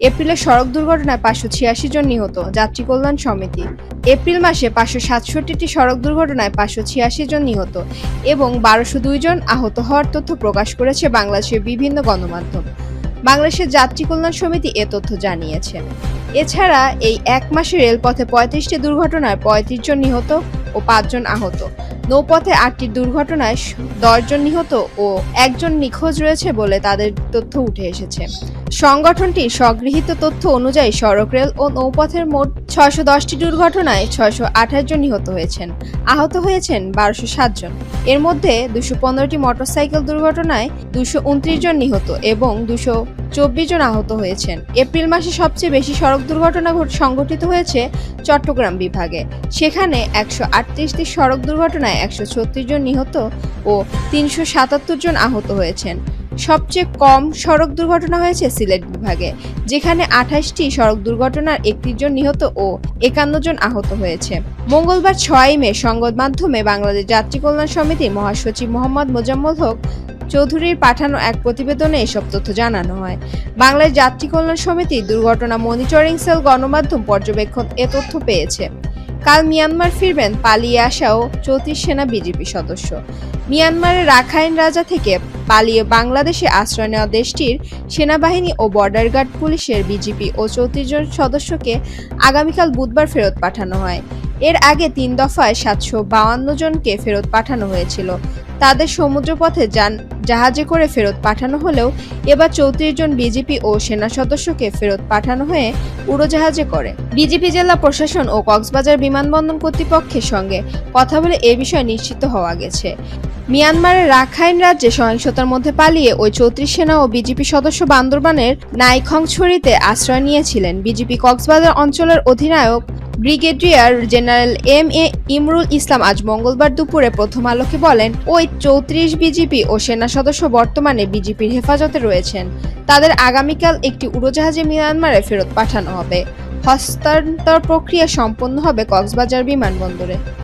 এপ্রিলে সড়ক দুর্ঘটনায় পাঁচশো ছিয়াশি জন নিহত, যাত্রী কল্যাণ সমিতি। এপ্রিল মাসে পাঁচশো সাতষট্টিটি সড়ক দুর্ঘটনায় পাঁচশো ছিয়াশি জন নিহত এবং বারোশো দুই জন আহত হওয়ার তথ্য প্রকাশ করেছে বাংলাদেশের বিভিন্ন গণমাধ্যম। বাংলাদেশের যাত্রী কল্যাণ সমিতি এ তথ্য জানিয়েছে। এছাড়া এই এক মাসে রেলপথে পঁয়ত্রিশটি দুর্ঘটনায় পঁয়ত্রিশ জন নিহত ও পাঁচজন আহত। নৌপথে আটটি দুর্ঘটনায় দশজন নিহত ও একজন নিখোঁজ রয়েছে বলে তাদের তথ্য উঠে এসেছে। সংগঠনটির স্বগৃহীত তথ্য অনুযায়ী সড়ক রেল ও নৌপথের মোট ছয়শো দশটি দুর্ঘটনায় ছয়শো আঠাশ জন নিহত হয়েছেন। আহত হয়েছেন বারোশো সাত জন। এর মধ্যে দুশো পনেরোটি মোটরসাইকেল দুর্ঘটনায় দুশো উনত্রিশ জন নিহত এবং দুশো চব্বিশ জন আহত হয়েছেন। এপ্রিল মাসে সবচেয়ে বেশি সড়ক দুর্ঘটনা ঘট- সংঘটিত হয়েছে চট্টগ্রাম বিভাগে। সেখানে একশো আটত্রিশটি সড়ক দুর্ঘটনায় একশো ছত্রিশ জন নিহত ও তিনশো সাতাত্তর জন আহত হয়েছেন। সবচেয়ে কম সড়ক দুর্ঘটনা হয়েছে সিলেট বিভাগে, যেখানে আঠাশটি সড়ক দুর্ঘটনার একত্রিশ জন নিহত ও একান্ন জন আহত হয়েছে। মঙ্গলবার ছয় মে সংবাদ মাধ্যমে বাংলাদেশ যাত্রী কল্যাণ সমিতির মহাসচিব মোহাম্মদ মোজাম্মল হক চৌধুরীর পাঠানো এক প্রতিবেদনে এসব তথ্য জানানো হয়। বাংলাদেশ যাত্রী কল্যাণ সমিতি দুর্ঘটনা মনিটরিং সেল গণমাধ্যম পর্যবেক্ষণ এ তথ্য পেয়েছে। কাল মিয়ানমার ফিরবেন পালিয়ে আসাও চৌত্রিশ সেনা বিজেপি সদস্য। মিয়ানমারের রাখাইন রাজা থেকে পালিয়ে বাংলাদেশে আশ্রয় নেওয়া দেশটির সেনাবাহিনী ও বর্ডার গার্ড পুলিশের বিজেপি ও চৌত্রিশ জন সদস্যকে আগামীকাল বুধবার ফেরত পাঠানো হয়। এর আগে তিন দফায় সাতশো বাউান্ন জনকে ফেরত পাঠানো হয়েছিল। তাদের সমুদ্রপথে যান, জাহাজে করে ফেরত পাঠানো হলেও এবার চৌত্রিশ জন বিজেপি ও সেনা সদস্যকে ফেরত পাঠানো হয়ে উড়োজাহাজে করে। বিজেপি জেলা প্রশাসন ও কক্সবাজার বিমানবন্দর কর্তৃপক্ষের সঙ্গে কথা বলে এ বিষয়ে নিশ্চিত হওয়া গেছে। মিয়ানমারের রাখাইন রাজ্যে সহিংসতার মধ্যে পালিয়ে ওই চৌত্রিশ সেনা ও বিজেপি সদস্য বান্দরবানের নাইখংছড়িতে আশ্রয় নিয়েছিলেন বিজেপি কক্সবাজার অঞ্চলের অধিনায়ক brigadier general M A Imrul Islam আজ মঙ্গলবার দুপুরে প্রথম আলোকে বলেন, ওই চৌত্রিশ বিজেপি ও সেনা সদস্য বর্তমানে বিজেপির হেফাজতে রয়েছেন। তাদের আগামীকাল একটি উড়োজাহাজে মিয়ানমারে ফেরত পাঠানো হবে। হস্তান্তর প্রক্রিয়া সম্পন্ন হবে কক্সবাজার বিমানবন্দরে।